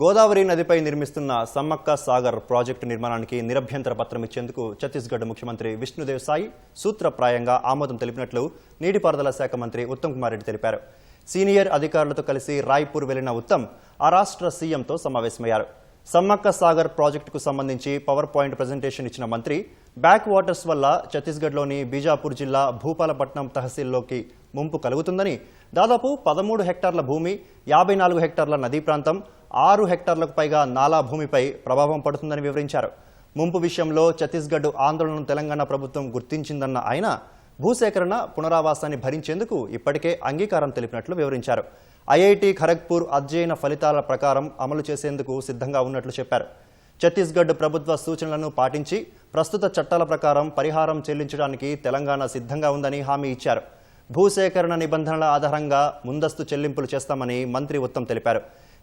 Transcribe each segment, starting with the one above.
గోదావరి నదిపై నిర్మిస్తున్న సమ్మక్క సాగర్ ప్రాజెక్టు నిర్మాణానికి నిరభ్యంతర పత్రం ఇచ్చేందుకు ఛత్తీస్గఢ్ ముఖ్యమంత్రి విష్ణుదేవ్ సాయి సూత్రప్రాయంగా ఆమోదం తెలిపినట్లు నీటిపారుదల శాఖ మంత్రి ఉత్తమ్ కుమార్ రెడ్డి తెలిపారు. సీనియర్ అధికారులతో కలిసి రాయ్పూర్ వెళ్ళిన ఉత్తమ్ ఆ రాష్ట్ర సీఎంతో సమావేశమయ్యారు. సమ్మక్క సాగర్ ప్రాజెక్టుకు సంబంధించి పవర్ పాయింట్ ప్రజెంటేషన్ ఇచ్చిన మంత్రి బ్యాక్ వాటర్స్ వల్ల ఛత్తీస్గఢ్లోని బీజాపూర్ జిల్లా భూపాలపట్నం తహసీల్లోకి ముంపు కలుగుతుందని దాదాపు పదమూడు హెక్టార్ల భూమి యాభై నాలుగు హెక్టార్ల నదీ ప్రాంతం ఆరు హెక్టార్లకు పైగా నాలా భూమిపై ప్రభావం పడుతుందని వివరించారు. ముంపు విషయంలో ఛత్తీస్గఢ్ ఆందోళనను తెలంగాణ ప్రభుత్వం గుర్తించిందన్న ఆయన భూసేకరణ పునరావాసాన్ని భరించేందుకు ఇప్పటికే అంగీకారం తెలిపినట్లు వివరించారు. ఐఐటి ఖరగ్పూర్ అధ్యయన ఫలితాల ప్రకారం అమలు చేసేందుకు సిద్ధంగా ఉన్నట్లు చెప్పారు. ఛత్తీస్గఢ్ ప్రభుత్వ సూచనలను పాటించి ప్రస్తుత చట్టాల ప్రకారం పరిహారం చెల్లించడానికి తెలంగాణ సిద్ధంగా ఉందని హామీ ఇచ్చారు. భూసేకరణ నిబంధనల ఆధారంగా ముందస్తు చెల్లింపులు చేస్తామని మంత్రి ఉత్తమ్ తెలిపారు.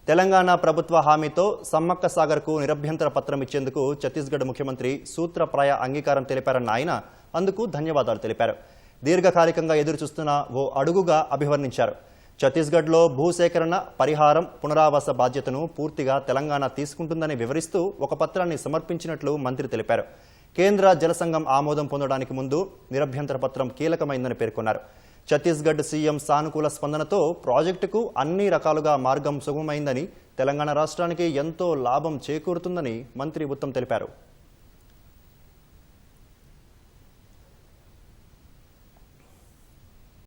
తెలంగాణ ప్రభుత్వ హామీతో సమ్మక్క సాగర్కు నిరభ్యంతర పత్రం ఇచ్చేందుకు ఛత్తీస్గఢ్ ముఖ్యమంత్రి సూత్రప్రాయ అంగీకారం తెలిపారన్న ఆయన అందుకు ధన్యవాదాలు తెలిపారు. దీర్ఘకాలికంగా ఎదురుచూస్తున్న ఓ అడుగుగా అభివర్ణించారు. ఛత్తీస్గఢ్లో భూసేకరణ పరిహారం పునరావాస బాధ్యతను పూర్తిగా తెలంగాణ తీసుకుంటుందని వివరిస్తూ ఒక పత్రాన్ని సమర్పించినట్లు మంత్రి తెలిపారు. కేంద్ర జలసంఘం ఆమోదం పొందడానికి ముందు నిరభ్యంతర పత్రం కీలకమైందని పేర్కొన్నారు. ఛత్తీస్గఢ్ సీఎం సానుకూల స్పందనతో ప్రాజెక్టుకు అన్ని రకాలుగా మార్గం సుగమమైందని తెలంగాణ రాష్ట్రానికి ఎంతో లాభం చేకూరుతుందని మంత్రి ఉత్తమ్ తెలిపారు.